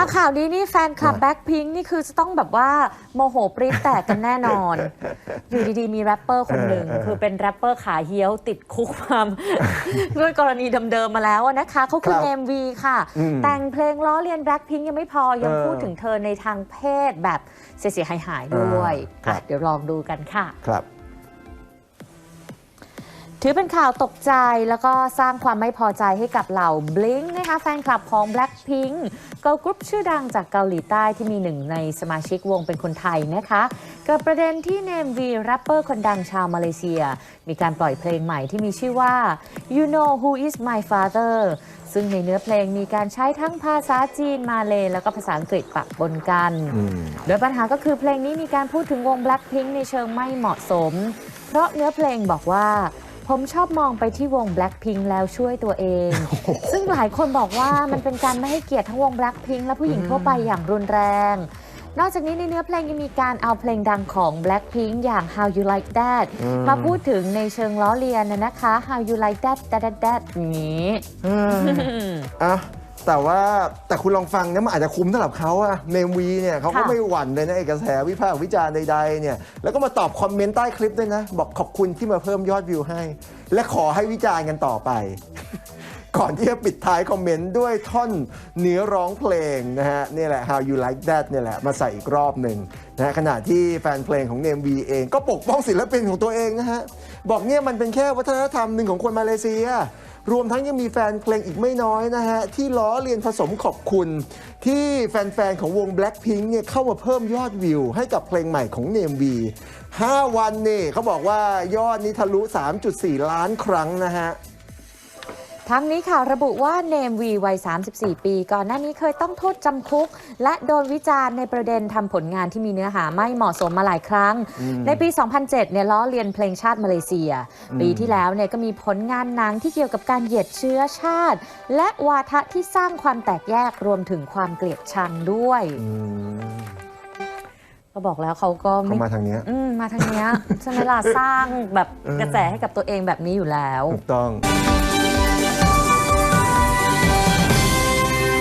มาข่าวนี้นี่แฟนคลับอะแบ็คพิงนี่คือจะต้องแบบว่าโมโหปรี๊ดแตกกันแน่นอน อยู่ดีๆ มีแรปเปอร์คนหนึ่งเออเออคือเป็นแรปเปอร์ขาเฮี้ยวติดคุกมาด้วยกรณีเดิมๆมาแล้วอะนะคะเขาคือครับ MV ค่ะอืมแต่งเพลงล้อเลียนแบล็คพิงยังไม่พอยังเออพูดถึงเธอในทางเพศแบบเสียหายๆด้วยอ่าครับอะเดี๋ยวลองดูกันค่ะครับ ถือเป็นข่าวตกใจแล้วก็สร้างความไม่พอใจให้กับเหล่า Blink นะคะแฟนคลับของ Blackpink เกิร์ลกรุ๊ปชื่อดังจากเกาหลีใต้ที่มีหนึ่งในสมาชิกวงเป็นคนไทยนะคะเกิดประเด็นที่เนมวีแรปเปอร์คนดังชาวมาเลเซีย มีการปล่อยเพลงใหม่ที่มีชื่อว่า You Know Who Is My Father ซึ่งในเนื้อเพลงมีการใช้ทั้งภาษาจีนมาเลยแล้วก็ภาษาอังกฤษปะปนกันอืมโดยปัญหาก็คือเพลงนี้มีการพูดถึงวง Blackpink ในเชิงไม่เหมาะสม เพราะเนื้อเพลงบอกว่า ผมชอบมองไปที่วง Blackpink แล้วช่วยตัวเอง ซึ่งหลายคนบอกว่ามันเป็นการไม่ให้เกียรติทั้งวง Blackpink และผู้หญิงทั่วไปอย่างรุนแรง นอกจากนี้ในเนื้อเพลงยังมีการเอาเพลงดังของ Blackpink อย่าง How You Like That อืมมาพูดถึงในเชิงล้อเลียนนะนะคะ How You Like That That That That อย่างนี้อะ แต่ว่าแต่คุณลองฟังนะมันอาจจะคุ้มสำหรับเขาอะเนมวีเนี่ยเขาก็ค่ะ ไม่หวั่นเลยนะไอ้กระแสวิพากษ์วิจารณ์ใดๆเนี่ยแล้วก็มาตอบคอมเมนต์ใต้คลิปด้วยนะ บอกขอบคุณที่มาเพิ่มยอดวิวให้ และขอให้วิจารณ์กันต่อไป ก่อนที่จะปิดท้ายคอมเมนต์ด้วยท่อนเนื้อร้องเพลงนะฮะนี่แหละ How You Like That เนี่ยแหละมาใส่อีกรอบหนึ่งนะฮะขณะที่แฟนเพลงของเนมวีเองก็ปกป้องศิลปินของตัวเองนะฮะบอกเนี่ยมันเป็นแค่วัฒนธรรมหนึ่งของคนมาเลเซีย รวมทั้งยังมีแฟนเพลงอีกไม่น้อยนะฮะ ที่ล้อเลียนผสมขอบคุณ ที่แฟนๆ ของวง Blackpink เนี่ยเข้ามาเพิ่มยอดวิว ให้กับเพลงใหม่ของเนมวี5วันนี่เขาบอกว่ายอดนี้ทะลุ 3.4 ล้านครั้งนะฮะ ทั้งนี้ค่ะระบุว่าเนมวีวัย 34 ปี ก่อนหน้านี้เคยต้องโทษจำคุก และโดนวิจารณ์ในประเด็นทำผลงานที่มีเนื้อหาไม่เหมาะสมมาหลายครั้ง ในปี 2007 เนี่ยล้อเลียนเพลงชาติมาเลเซีย ปีที่แล้วเนี่ยก็มีผลงานหนังที่เกี่ยวกับการเหยียดเชื้อชาติ และวาทะที่สร้างความแตกแยกรวมถึงความเกลียดชังด้วยอืมก็บอกแล้วเขาก็เขาไม่มาทางเนี้ยอืมมาทางเนี้ยใช่ไหมล่ะสร้างแบบเออกระแสให้กับตัวเองแบบนี้อยู่แล้ว ถูกต้อง